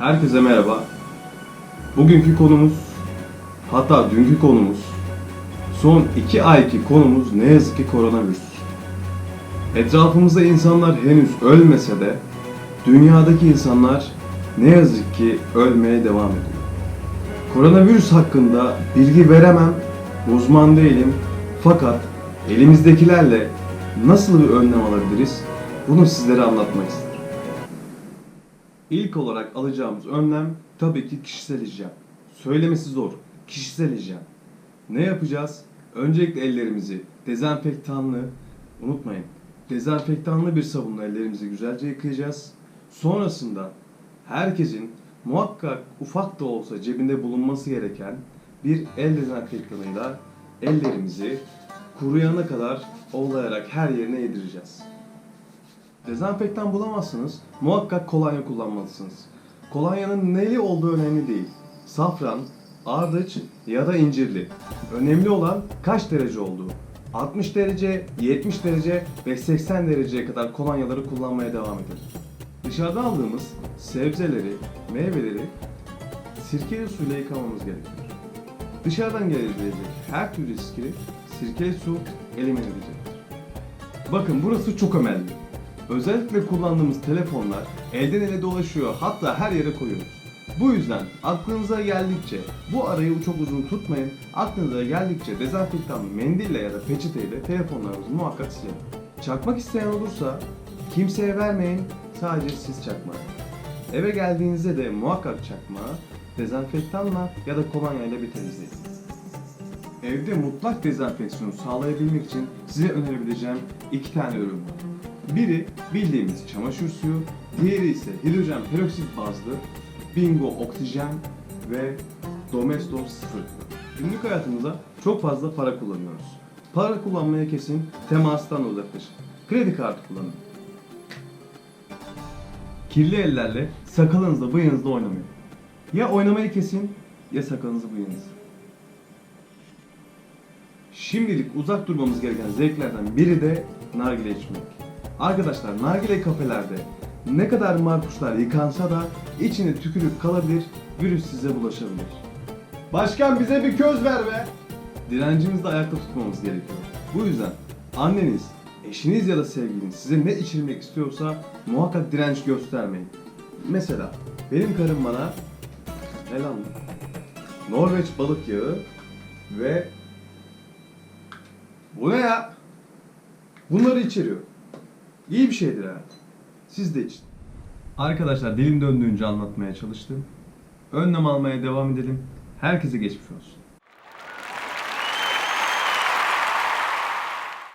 Herkese merhaba. Bugünkü konumuz, hatta dünkü konumuz, son iki ayki konumuz ne yazık ki koronavirüs. Etrafımızda insanlar henüz ölmese de, dünyadaki insanlar ne yazık ki ölmeye devam ediyor. Koronavirüs hakkında bilgi veremem, uzman değilim. Fakat elimizdekilerle nasıl bir önlem alabiliriz? Bunu sizlere anlatmak isterim. İlk olarak alacağımız önlem tabii ki kişisel hijyen. Söylemesi zor. Kişisel hijyen. Ne yapacağız? Öncelikle ellerimizi dezenfektanlı, unutmayın, dezenfektanlı bir sabunla ellerimizi güzelce yıkayacağız. Sonrasında herkesin muhakkak ufak da olsa cebinde bulunması gereken bir el dezenfektanıyla ellerimizi kuruyana kadar ovlayarak her yerine yedireceğiz. Dezenfektan bulamazsınız, muhakkak kolonya kullanmalısınız. Kolonyanın neli olduğu önemli değil. Safran, ardıç ya da incirli. Önemli olan kaç derece olduğu. 60 derece, 70 derece ve 80 dereceye kadar kolonyaları kullanmaya devam edin. Dışarıdan aldığımız sebzeleri, meyveleri sirkeli suyla yıkamamız gerekiyor. Dışarıdan gelebilecek her türlü riski sirkeli su elimine edecektir. Bakın burası çok önemli. Özellikle kullandığımız telefonlar elden ele dolaşıyor hatta her yere koyuyoruz. Bu yüzden aklınıza geldikçe bu arayı çok uzun tutmayın. Aklınıza geldikçe dezenfektan mendille ya da peçeteyle telefonlarınızı muhakkak silin. Çakmak isteyen olursa kimseye vermeyin sadece siz çakmayın. Eve geldiğinizde de muhakkak çakmağı dezenfektanla ya da kolonyayla bir temizleyin. Evde mutlak dezenfeksiyonu sağlayabilmek için size önerebileceğim iki tane ürün var. Biri bildiğimiz çamaşır suyu, diğeri ise hidrojen peroksit bazlı Bingo Oksijen ve Domestos 0. Günlük hayatımızda çok fazla para kullanıyoruz. Para kullanmaya kesin temastan uzaklaşın. Kredi kartı kullanın. Kirli ellerle sakalınızla bıyığınızla oynamayın. Ya oynamayı kesin ya sakalınızı bıyığınızı. Şimdilik uzak durmamız gereken zevklerden biri de nargile içmek. Arkadaşlar nargile kafelerde ne kadar marpuşlar yıkansa da içine tükürük kalabilir, virüs size bulaşabilir. Başkan bize bir köz ver be! Direncimizi de ayakta tutmamız gerekiyor. Bu yüzden anneniz, eşiniz ya da sevgiliniz size ne içirmek istiyorsa muhakkak direnç göstermeyin. Mesela benim karım bana ne lan bu? Norveç balık yağı ve bu ne ya? Bunları içeriyor. İyi bir şeydir ha. Siz de için. Arkadaşlar dilim döndüğünce anlatmaya çalıştım. Önlem almaya devam edelim. Herkese geçmiş olsun.